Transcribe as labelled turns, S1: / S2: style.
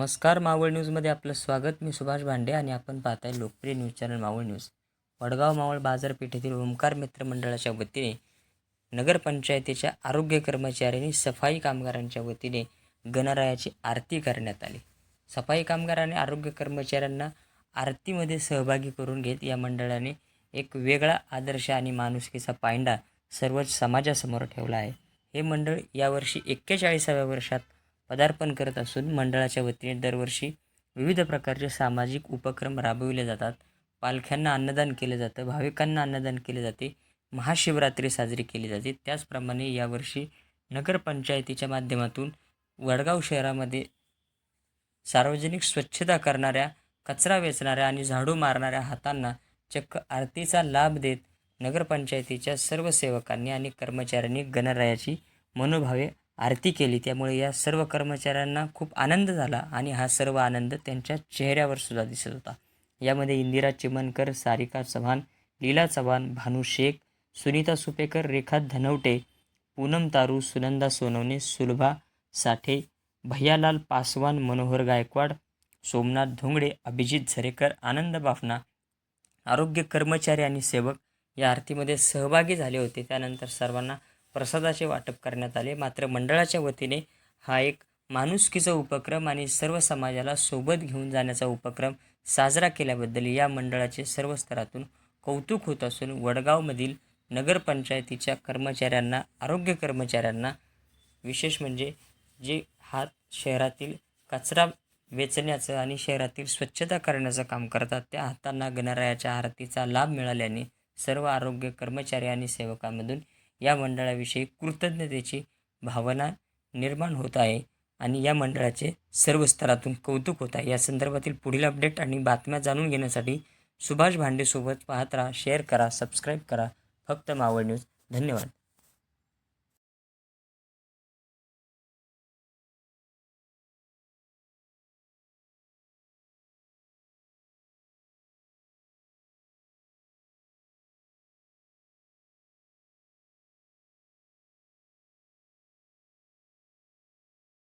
S1: नमस्कार मावळ न्यूजमध्ये आपलं स्वागत. मी सुभाष भांडे आणि आपण पाहताय लोकप्रिय news channel Maval news. Vadgaon Maval बाजारपेठेतील ओंकार मित्र मंडळाच्या वतीने नगरपंचायतीच्या आरोग्य कर्मचाऱ्यांनी सफाई कामगारांच्या वतीने गणरायाची आरती करण्यात आली. सफाई कामगार आणि आरोग्य कर्मचाऱ्यांना आरतीमध्ये सहभागी करून घेत या मंडळाने एक वेगळा आदर्श आणि माणुसकीचा पायंडा सर्वच समाजासमोर ठेवला आहे. हे मंडळ यावर्षी एक्केचाळीसाव्या वर्षात पदार्पण करत असून मंडळाच्या वतीने दरवर्षी विविध प्रकारचे सामाजिक उपक्रम राबविले जातात. पालख्यांना अन्नदान केले जातं भाविकांना अन्नदान केले जाते महाशिवरात्री साजरी केली जाते. त्याचप्रमाणे यावर्षी नगरपंचायतीच्या माध्यमातून वडगाव शहरामध्ये सार्वजनिक स्वच्छता करणाऱ्या कचरा वेचणाऱ्या आणि झाडू मारणाऱ्या हातांना चक्क आरतीचा लाभ देत नगरपंचायतीच्या सर्व सेवकांनी आणि कर्मचाऱ्यांनी गणरायाची मनोभावे आरती केली. त्यामुळे या सर्व कर्मचाऱ्यांना खूप आनंद झाला आणि हा सर्व आनंद त्यांच्या चेहऱ्यावर सुद्धा दिसत होता. यामध्ये इंदिरा चिमनकर सारिका चव्हाण लीला चव्हाण भानू शेख सुनीता सुपेकर रेखा धनवटे पूनम तारू सुनंदा सोनवणे सुलभा साठे भैयालाल पासवान मनोहर गायकवाड सोमनाथ धोंगडे अभिजित झरेकर आनंद बाफना आरोग्य कर्मचारी आणि सेवक या आरतीमध्ये सहभागी झाले होते. त्यानंतर सर्वांना प्रसादाचे वाटप करण्यात आले. मात्र मंडळाच्या वतीने हा एक माणुसकीचा उपक्रम आणि सर्व समाजाला सोबत घेऊन जाण्याचा उपक्रम साजरा केल्याबद्दल या मंडळाचे सर्व स्तरातून कौतुक होत असून वडगावमधील नगरपंचायतीच्या कर्मचाऱ्यांना आरोग्य कर्मचाऱ्यांना विशेष म्हणजे जे हात शहरातील कचरा वेचण्याचं आणि शहरातील स्वच्छता करण्याचं काम करतात त्या हातांना गणरायाच्या आरतीचा लाभ मिळाल्याने सर्व आरोग्य कर्मचारी आणि सेवकांमधून या मंडळाविषयी कृतज्ञतेची भावना निर्माण होत आहे आणि या मंडळाचे सर्व स्तरातून कौतुक होत आहे. या संदर्भातील पुढील अपडेट आणि बातम्या जाणून घेण्यासाठी सुभाष भांडेसोबत पाहत राहा शेअर करा सबस्क्राईब करा. फक्त मावळ न्यूज धन्यवाद.